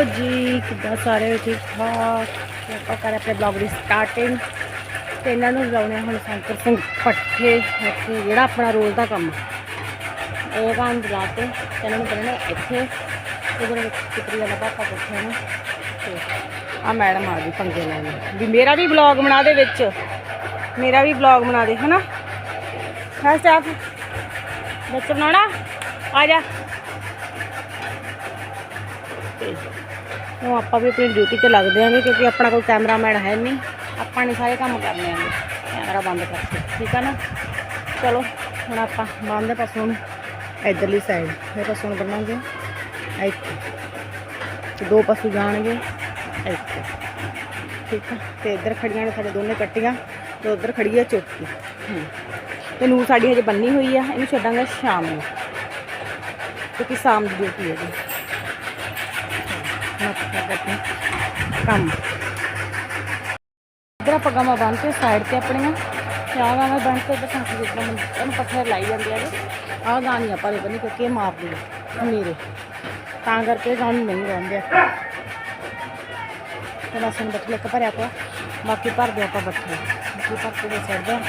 Hello ਜੀ, ਕਿੱਦਾਂ ਸਾਰੇ ਠੀਕ ਠਾਕ? ਤੇ ਆਪਾਂ ਕਰ ਆਪਣੇ ਬਲੌਗ ਦੀ ਸਟਾਰਟਿੰਗ ਤੇ ਇਹਨਾਂ ਨੂੰ ਲਾਉਣੇ ਹੁਣ ਸ਼ੰਕਰ ਸਿੰਘ ਪੱਠੇ ਇੱਥੇ, ਜਿਹੜਾ ਆਪਣਾ ਰੋਜ਼ ਦਾ ਕੰਮ। ਆ। ਇਹ ਕੰਮ ਲਾਤੇ ਤੇ ਇਹਨਾਂ ਨੂੰ ਬੰਨਣਾ ਇੱਥੇ। ਇਹਦੇ ਵਿੱਚ ਕਿਤਰੀ ਵਾਲਾ ਪਾਪਾ ਪੱਠਿਆਂ ਨੂੰ। ਤੇ ਆ ਮੈਡਮ ਆ ਗਈ ਪੰਗੇ ਲੈਣ। ਵੀ ਮੇਰਾ ਵੀ ਬਲੌਗ ਬਣਾ ਦੇ ਵਿੱਚ। ਮੇਰਾ ਵੀ ਬਲੌਗ ਬਣਾ ਦੇ, ਹਨਾ? ਹਾਂ ਸਟਾਫ ਬੱਚਾ ਬਣਾਉਣਾ? ਆ ਜਾ। ਉਹ ਆਪਾਂ ਵੀ ਆਪਣੀ ਡਿਊਟੀ ਤੇ ਲੱਗਦੇ ਆਂਗੇ ਕਿਉਂਕਿ ਆਪਣਾ ਕੋਈ ਕੈਮਰਾਮੈਨ ਹੈ ਨਹੀਂ ਆਪਾਂ ਨੇ ਸਾਰੇ ਕੰਮ ਕਰਨੇ ਆਂਗੇ। ਕੈਮਰਾ ਬੰਦ ਕਰਕੇ ਠੀਕ ਆ ਨਾ? ਚਲੋ, ਹੁਣ ਆਪਾਂ ਬੰਦ ਪਾਸੋਂ ਨੂੰ ਇਧਰਲੀ ਸਾਈਡ ਫਿਰ ਪਾਸੋਂ ਨੂੰ ਬੰਨਾਂਗੇ ਇੱਥੇ। ਦੋ ਪਾਸੋਂ ਜਾਣਗੇ। ਇੱਥੇ। ਠੀਕ ਆ? ਤੇ ਇੱਧਰ ਖੜੀਆਂ ਨੇ ਸਾਡੇ ਦੋਨੇ ਕੱਟੀਆਂ। ਤੇ ਉਧਰ ਖੜੀ ਹੈ ਚੌਕੀ। ਹੂੰ। ਤੇ ਨੂੰ ਸਾਡੀ ਹਜੇ ਬੰਨੀ ਹੋਈ ਆ। ਇਹਨੂੰ ਛੱਡਾਂਗੇ ਸ਼ਾਮ ਨੂੰ। ਕਿਉਂਕਿ ਸ਼ਾਮ ਦੀ ਡਿਊਟੀ ਹੈ ਜੀ ਮਤਲਬ ਕੰਮ। ਇਧਰ ਆਪਾਂ ਗਾਵਾਂ ਬੰਨ ਕੇ ਸਾਈਡ ਤੇ ਆਪਣੀਆਂ। ਚਾਹ ਗਾਵਾਂ ਬੰਨ ਕੇ ਤੇ ਸਾਥ ਜਿੱਦਾਂ ਇਹਨੂੰ ਪੱਠੇ ਲਾਈ ਜਾਂਦੇ ਆ ਆਹ ਗਾਂ ਨਹੀਂ ਆਪਾਂ ਨਹੀਂ ਕਿਉਂਕਿ ਇਹ ਮਾਰਦੀ ਹੈ ਮੇਰੇ ਤਾਂ ਕਰਕੇ ਗਾਂ ਨਹੀਂ ਰਹਿੰਦੇ। ਆ ਤੇ ਬਸ ਹੁਣ ਬੱਠੇ ਇੱਕ ਭਰਿਆ ਪਿਆ। ਬਾਕੀ ਭਰਦੇ ਆਪਾਂ ਬੱਠੇ ਬਾਕੀ ਭਰ ਕੇ ਦੇ ਛੱਡਦੇ ਆ।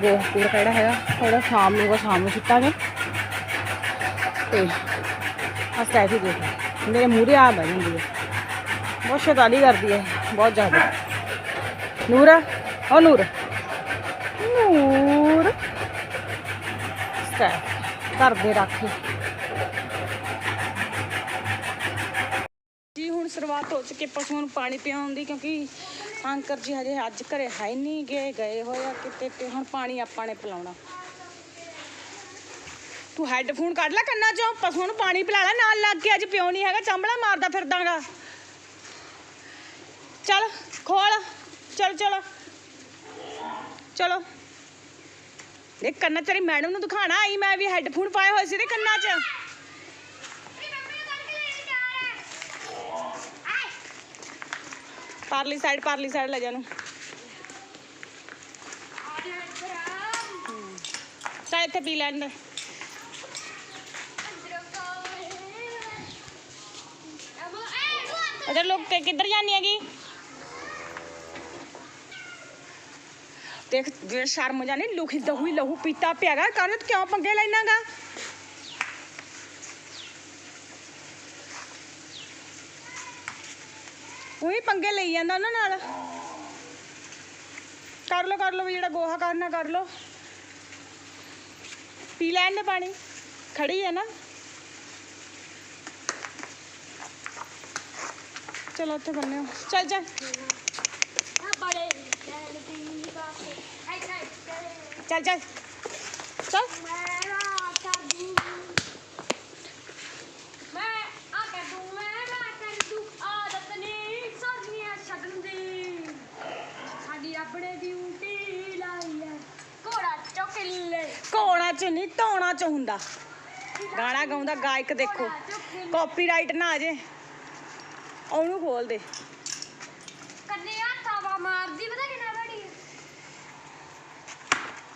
ਗੋਹ ਕਿਹੜਾ ਹੈਗਾ ਥੋੜਾ ਸ਼ਾਮ ਨੂੰ ਸ਼ਾਮ ਨੂੰ ਸਿੱਟਾਂਗੇ। ਤੇ ਆ ਸਟੈਫੀ ਦੇਖ ਮੇਰੇ ਮੂਹਰੇ ਆ ਬਹਿ ਜਾਂਦੀ ਹੈ। ਬਹੁਤ ਸ਼ੈਤਾਨੀ ਕਰਦੀ ਹੈ, ਬਹੁਤ ਜ਼ਿਆਦਾ। ਨੂਰ ਆ ਨੂਰ। ਨੂਰ। ਘਰ ਦੇ ਰੱਖ। ਜੀ, ਹੁਣ ਸ਼ੁਰੂਆਤ ਹੋ ਚੁੱਕੀ ਪਸ਼ੂਆਂ ਨੂੰ ਪਾਣੀ ਪਿਆਉਣ ਦੀ, ਕਿਉਂਕਿ ਅੰਕਰ ਜੀ ਹਜੇ ਅੱਜ ਘਰੇ ਹੈ ਨਹੀਂ ਗਏ ਗਏ ਹੋਏ ਆ ਕਿਤੇ ਤੇ ਹੁਣ ਪਾਣੀ ਆਪਾਂ ਨੇ ਪਿਲਾਉਣਾ। ਤੂੰ ਹੈੱਡਫੋਨ ਕੱਢ ਲੈ ਕੰਨਾਂ ਚੋਂ ਪਸ਼ੂਆਂ ਨੂੰ ਪਾਣੀ ਪਿਲਾ ਲੈ, ਨਾਲ ਲੱਗ ਕੇ ਅੱਜ ਪਿਓ ਨਹੀਂ ਹੈਗਾ, ਚੰਬਲਾ ਮਾਰਦਾ ਫਿਰਦਾਗਾ। ਚੱਲ, ਖੋਲ, ਚਲ ਚਲ, ਚਲੋ। ਇਹ ਕੰਨਾਂ ਤੇਰੀ ਮੈਡਮ ਨੂੰ ਦਿਖਾਣਾ, ਆਈ ਮੈਂ ਵੀ ਹੈੱਡਫੋਨ ਪਾਏ ਹੋਏ ਸੀ ਤੇ ਕੰਨਾਂ 'ਚ। ਪਾਰਲੀ ਸਾਈਡ ਪਾਰਲੀ ਸਾਈਡ ਲੈ ਜਾ ਚੱਲ ਇੱਥੇ ਪੀ ਲੈਣ ਦੇ ਇਧਰ ਲੋਕ ਕਿੱਧਰ ਜਾਣੀ ਹੈਗੀ? ਦੇਖ ਜੇ ਸ਼ਰਮ ਜਾਣੀ ਲੁਖੀ ਦਹੂ ਲਹੂ ਪੀਤਾ ਪਿਆਗਾ ਕਾਹਨੂੰ ਤੂੰ ਕਿਉਂ ਪੰਗੇ ਲੈਣਾਗਾ ਉਹੀ ਪੰਗੇ ਲਈ ਜਾਂਦਾ ਉਹਨਾਂ ਨਾਲ। ਕਰ ਲੋ ਕਰ ਲੋ ਜਿਹੜਾ ਗੋਹਾ ਕਰਨਾ, ਕਰ ਲੋ ਪੀ ਲੈਣ ਦੇ ਪਾਣੀ। ਖੜੀ ਹੈ ਨਾ। ਚਲੋ ਉੱਥੇ ਬੰਨੇ ਹੋ। ਚੱਲ ਚੱਲ। ਚੱਲ ਚੱਲ। ਚੱਲ। ਕੋਣਾ ਚ ਨਹੀਂ ਧੌਣਾ ਚ ਹੁੰਦਾ। ਗਾਣਾ ਗਾਉਂਦਾ ਗਾਇਕ ਦੇਖੋ। ਕਾਪੀਰਾਈਟ ਨਾ ਆ ਜੇ। ਉਹਨੂੰ ਖੋਲ ਦੇ। ਕੰਨੇ ਹੱਥਾਂ ਮਾਰਦੀ ਪਤਾ ਕਿੰਨਾ ਬੜੀ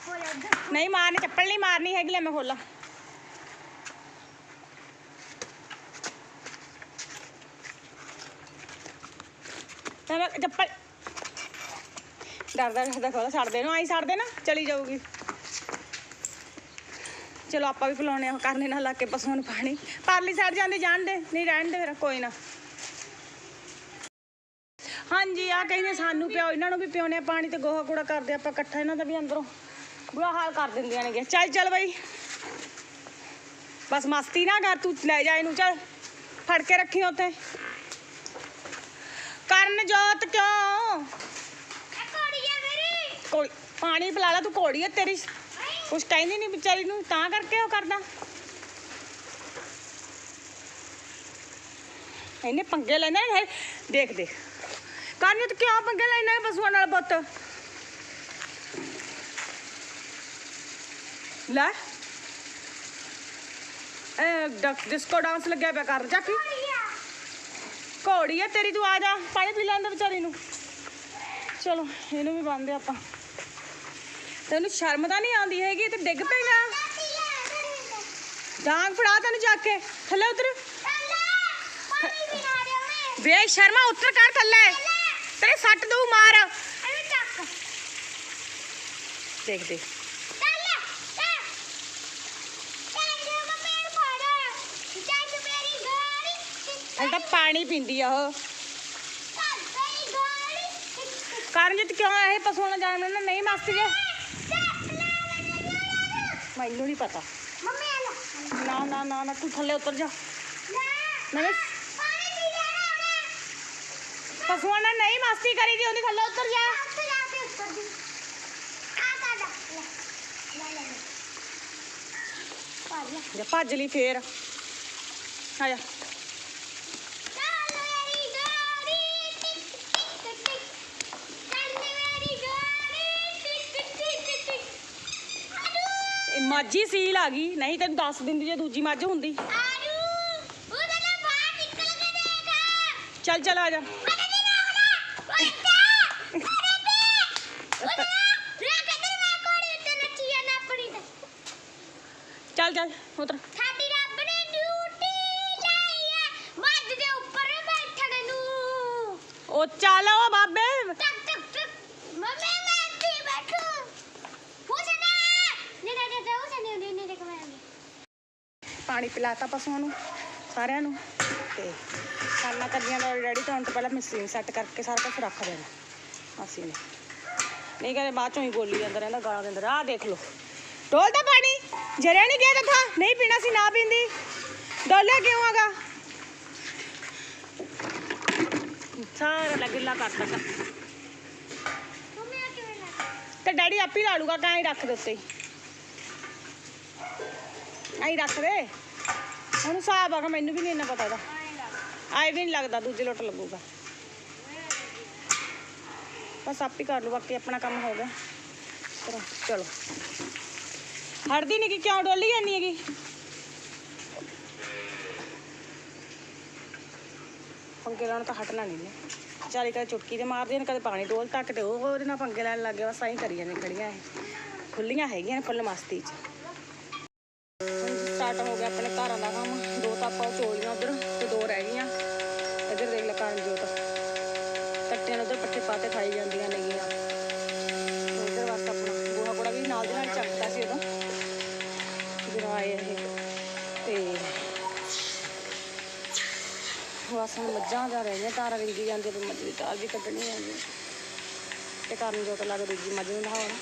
ਹੋ ਇੱਧਰ। ਨਹੀਂ ਮਾਰਨੀ ਚੱਪਲ ਨਹੀਂ ਮਾਰਨੀ ਹੈਗੀ ਲੈ ਮੈਂ ਖੋਲਾਂ। ਤਾਂ ਮੈਂ ਚੱਪਲ ਡਰਦਾ ਡਰਦਾ ਖੋਲਾ ਛੱਡ ਦੇ ਨੂੰ ਆਈ ਛੱਡ ਦੇ ਨਾ ਚਲੀ ਜਾਊਗੀ। ਚਲੋ ਆਪਾਂ ਵੀ ਪਿਲਾਉਣੇ ਆ ਕਰਨੇ ਨਾਲ ਲਾ ਕੇ ਪਸ਼ੂਆਂ ਨੂੰ ਪਾਣੀ। ਪਰਲੀ ਸਾਈਡ ਜਾਂਦੇ ਜਾਣ ਦੇ ਨਹੀਂ ਰਹਿਣ ਦੇ ਫਿਰ ਕੋਈ ਨਾ। ਹਾਂਜੀ ਆ ਕਹਿੰਦੇ ਸਾਨੂੰ ਪਿਓ, ਇਹਨਾਂ ਨੂੰ ਵੀ ਪਿਉਣੇ ਪਾਣੀ ਤੇ ਗੋਹਾ ਕੂੜਾ ਕਰਦੇ ਆਪਾਂ ਇਕੱਠਾ ਇਹਨਾਂ ਦਾ ਵੀ ਅੰਦਰੋਂ ਬੁਰਾ ਹਾਲ ਕਰ ਦਿੰਦੀਆਂ ਨੇ ਚੱਲ ਚੱਲ ਬਈ। ਬਸ ਮਸਤੀ ਨਾ ਕਰ, ਤੂੰ ਲੈ ਜਾ ਇਹਨੂੰ, ਚੱਲ। ਫੜ ਕੇ ਰੱਖੀ ਉੱਥੇ। ਕਰਨ ਜੋਤ ਕਿਉਂ? ਇਹ ਪਾਣੀ ਪਿਲਾ ਲਾ, ਤੂੰ ਘੋੜੀ ਹੈ ਤੇਰੀ। ਕੁਛ ਕਹਿੰਦੀ ਨਹੀਂ ਵਿਚਾਰੀ ਨੂੰ, ਤਾਂ ਕਰਕੇ ਉਹ ਕਰਦਾ। ਇਹਨੇ ਪੰਗੇ ਲੈਂਦਾ ਦੇਖ ਦੇਖ। ਕਰਨ ਤੂੰ ਕਿਉਂ ਪੰਗੇ ਲੈਣਾ ਪਸ਼ੂਆਂ ਨਾਲ ਪੁੱਤ? ਲੈ। ਇਹ ਡਕ- ਡਿਸਕੋ ਡਾਂਸ ਲੱਗਿਆ ਪਿਆ ਕਰ ਜਾ ਕੀ ਘੋੜੀ ਹੈ ਤੇਰੀ ਤੂੰ ਆ ਜਾ ਪਾਣੀ ਪੀ ਲੈਂਦਾ ਵਿਚਾਰੀ ਨੂੰ। ਚਲੋ ਇਹਨੂੰ ਵੀ ਬੰਨਦੇ ਆਪਾਂ। ਤੈਨੂੰ ਸ਼ਰਮ ਤਾਂ ਨਹੀਂ ਆਉਂਦੀ ਹੈਗੀ ਤੇ ਡਿੱਗ ਪਏਗਾ ਡਾਂਗ ਫੜਾ ਤੈਨੂੰ ਜਾ ਕੇ ਥੱਲੇ ਉਤਰ। ਪਾਣੀ ਪੀਣਾ ਰਿਹਾ ਮੈਂ ਵੇ ਸ਼ਰਮਾ ਉੱਤਰ ਕਰ ਥੱਲੇ। ਤੇਰੇ ਸੱਟ ਦੂ ਮਾਰ। ਐਵੇਂ ਚੱਕ। ਦੇਖ ਦੇ ਹਲ ਤਾਂ ਪਾਣੀ ਪੀਂਦੀ ਆ ਉਹ। ਕਰਨਜੀਤ ਕਿਉਂ ਇਹ ਪਸ਼ੂਆਂ ਨਾਲ ਜਾਣ ਨਾ ਨਹੀਂ ਮਸਤੀ ਜੇ। ਮੈਨੂੰ ਨਹੀਂ ਪਤਾ। ਮੰਮੀ ਆ ਲੈ ਨਾ ਨਾ ਨਾ ਨਾ ਤੂੰ ਥੱਲੇ ਉਤਰ ਜਾ। ਮੈਂ ਪਸ਼ੂਆਂ ਨਾਲ ਨਹੀਂ ਮਸਤੀ ਕਰੀ ਦੀ ਉਹਦੀ ਥੱਲੇ ਉਤਰ ਜਾ। ਜਾ ਕੇ ਉੱਪਰ ਦੀ। ਆ ਕਰ ਲੈ। ਲੈ ਲੈ ਲੈ ਪਾ ਲੈ ਜੇ। ਭੱਜ ਲਈ ਫੇਰ। ਆ ਜਾ। ਮਾਝੀ ਸੀਲ ਆ ਗਈ। ਨਹੀਂ ਤੈਨੂੰ ਦੱਸ ਦਿੰਦੀ ਜੇ ਦੂਜੀ ਮੱਝ ਹੁੰਦੀ। ਆਰੂ ਉਹਦੇ ਨਾਲ ਬਾਹਰ ਨਿਕਲ ਕੇ ਦੇਖ। ਚੱਲ ਚੱਲ ਆ ਜਾ ਉਹਦੇ ਦੇ ਨਾ ਹੋਣਾ ਉਹਦੇ ਉਹਦੇ ਤੇ ਉਹਦੇ ਰੇ ਕਹਿੰਦੇ ਮੈਂ ਕੋੜੀ ਤੇ ਨੱਚੀ ਆ ਨਾ ਪੜੀ ਤੇ ਚੱਲ ਚੱਲ ਉਤਰ ਸਾਡੀ ਰੱਬ ਨੇ ਡਿਊਟੀ ਲਈ ਹੈ ਮੱਝ ਦੇ ਉੱਪਰ ਬੈਠਣ ਨੂੰ। ਉਹ ਚੱਲ ਉਹ ਬਾਬੇ। ਟਕ ਟਕ ਟਕ। ਮੰਮੀ ਮੈਂ ਇੱਥੇ ਬੈਠੂ। ਹੁਸਨਾ ਨੇ ਨੇ ਨੇ ਹੁਸਨਾ ਨੇ ਨੇ ਨੇ ਕਮਾਂਗੇ ਪਾਣੀ ਪਿਲਾਤਾ ਪਸ਼ੂਆਂ ਨੂੰ ਸਾਰਿਆਂ ਨੂੰ। ਤੇ ਖਾਣਾ ਕੱਢੀਆਂ ਦਾ ਡੈਡੀ ਤੋਂ ਤੋਂ ਪਹਿਲਾਂ ਮਸ਼ੀਨ ਸੈੱਟ ਕਰਕੇ ਸਾਰਾ ਕੁਝ ਰੱਖ ਦੇਣਾ। ਅਸੀਂ ਨੇ। ਨਹੀਂ ਕਹਿੰਦੇ ਬਾਅਦ ਚੋਂ ਹੀ ਬੋਲੀ ਜਾਂਦਾ ਰਹਿੰਦਾ ਗਾਲਾਂ ਦਿੰਦਾ ਰਹਿੰਦਾ। ਆਹ ਦੇਖ ਲਓ। ਡੋਲਦਾ ਪਾਣੀ। ਜਰਿਆ ਨਹੀਂ ਗਿਆ ਤਥਾ। ਨਹੀਂ ਪੀਣਾ ਸੀ ਨਾ ਪੀਂਦੀ। ਡੋਲਿਆ ਕਿਉਂ ਆਗਾ ਸਾਰਾ ਲਗਿਲਾ ਕਰਤਾ ਲੱਗ ਤੇ ਡੈਡੀ ਆਪੀ ਲਾ ਲੂਗਾ ਕਾਂ ਹੀ ਰੱਖ ਦੇ ਉੱਤੇ। ਆਈ ਰੱਖ ਦੇ। ਹੁਣ ਹਿਸਾਬ ਆਗਾ ਮੈਨੂੰ ਵੀ ਨਹੀਂ ਇੰਨਾ ਪਤਾ ਇਹਦਾ। ਆਏ ਵੀ ਨਹੀਂ ਲੱਗਦਾ ਦੂਜੇ ਲੋਟ ਲੱਗੂਗਾ। ਬਸ ਆਪੀ ਕਰ ਲੂ ਬਾਕੀ ਆਪਣਾ ਕੰਮ ਹੋ ਗਿਆ। ਚਲੋ। ਹਟਦੀ ਨਹੀਂ ਕਿ ਕਿਉਂ ਡੋਲੀ ਜਾਂਦੀ ਹੈਗੀ? ਪੰਗੇ ਲੈਣ ਤਾਂ ਹਟਣਾ ਨਹੀਂ ਨੇ ਚਾਰੀ ਕਦੇ ਚੁਟਕੀ ਤੇ ਮਾਰਦੇ ਨੇ ਕਦੇ ਪਾਣੀ ਡੋਲ ਤੱਕ ਤੇ ਉਹ ਉਹਦੇ ਨਾਲ ਪੰਗੇ ਲੈਣ ਲੱਗ ਗਿਆ, ਬਸ ਐਂ ਕਰੀ ਜਾਂਦੇ ਖੜੀਆਂ ਇਹ। ਖੁੱਲੀਆਂ ਹੈਗੀਆਂ ਨੇ ਫੁੱਲ ਮਸਤੀ 'ਚ। ਸਟਾਰਟ ਹੋ ਗਿਆ ਆਪਣੇ ਘਰਾਂ ਦਾ ਕੰਮ। ਦੋ ਤਾਂ ਆਪਾਂ ਉਹ ਚੋਲੀਆਂ ਉਧਰ ਤੇ ਦੋ ਰਹਿ ਗਈਆਂ। ਇੱਧਰ ਦੇਖ ਲੈ ਕਰਨ ਜੋਤ। ਕੱਟਿਆਂ ਨੂੰ ਉਧਰ ਪੱਠੇ ਪਾਤੇ ਖਾਈ ਜਾਂਦੀਆਂ ਨੇਗੀਆਂ। ਬਸ ਹੁਣ ਮੱਝਾਂ ਦਾ ਰਹਿ ਗਿਆ ਤਾਰਾਂ ਰਿੰਗੀ ਜਾਂਦੀ ਤੇ ਮੱਝ ਦੀ ਤਾਰ ਵੀ ਕੱਢਣੀ ਆਉਂਦੀ ਤੇ ਕਰਨ ਜੋਤ ਲੱਗ ਦੂਜੀ ਮੱਝ ਨੂੰ ਨਹਾਉਣਾ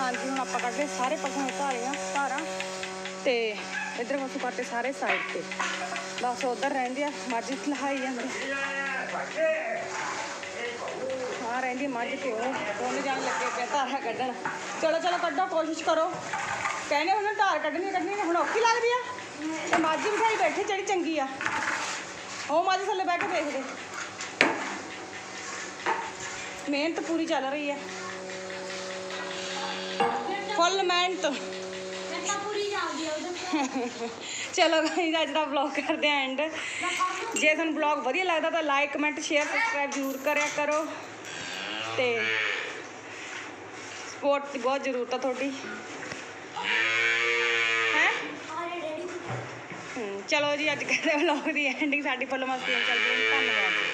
ਹਾਂਜੀ, ਹੁਣ ਆਪਾਂ ਕੱਢਦੇ ਸਾਰੇ ਪਸ਼ੂਆਂ ਨੂੰ ਧਾਰੀਆਂ ਧਾਰਾਂ। ਤੇ ਇੱਧਰ ਪਸ਼ੂ ਕੱਟੇ ਸਾਰੇ ਸਾਈਡ ਤੇ। ਬਸ ਉਧਰ ਰਹਿੰਦੇ ਆ ਮਰਜ਼ੀ ਲਹਾਈ ਜਾਂਦੇ ਕਹਿੰਦੀ ਮੱਝ ਤੇ ਉਹ ਦੋਨੇ ਜਾਣ ਲੱਗੇ ਪਏ ਧਾਰਾਂ ਕੱਢਣ। ਚਲੋ ਚਲੋ, ਕੱਢੋ, ਕੋਸ਼ਿਸ਼ ਕਰੋ। ਕਹਿੰਦੇ ਹੁਣ ਧਾਰ ਕੱਢਣੀ ਕੱਢਣੀ ਹੁਣ ਔਖੀ ਲੱਗਦੀ ਆ? ਤੇ ਮੱਝ ਬਿਠਾਈ ਬੈਠੇ, ਜਿਹੜੀ ਚੰਗੀ ਆ। ਉਹ ਮੱਝ ਥੱਲੇ ਬੈਠ ਕੇ ਦੇਖਦੇ। ਮਿਹਨਤ ਪੂਰੀ ਚੱਲ ਰਹੀ ਹੈ ਫੁੱਲ ਮਿਹਨਤ। ਚਲੋ ਗਾਇਜ਼ ਅੱਜ ਦਾ ਵਲੌਗ ਕਰਦੇ ਆਂ ਐਂਡ ਜੇ ਤੁਹਾਨੂੰ ਵਲੌਗ ਵਧੀਆ ਲੱਗਦਾ ਤਾਂ ਲਾਈਕ ਕਮੈਂਟ ਸ਼ੇਅਰ ਸਬਸਕ੍ਰਾਈਬ ਜ਼ਰੂਰ ਕਰਿਆ ਕਰੋ। ਤੇ ਸਪੋਰਟ ਦੀ ਬਹੁਤ ਜ਼ਰੂਰਤ ਆ ਤੁਹਾਡੀ। ਹੈ? ਚਲੋ ਜੀ ਅੱਜ ਕਰਦੇ ਵਲੌਗ ਦੀ ਐਂਡਿੰਗ ਸਾਡੀ ਫੁੱਲ ਮਸਤੀ ਨਾਲ ਚੱਲਦੀ ਹੈ। ਧੰਨਵਾਦ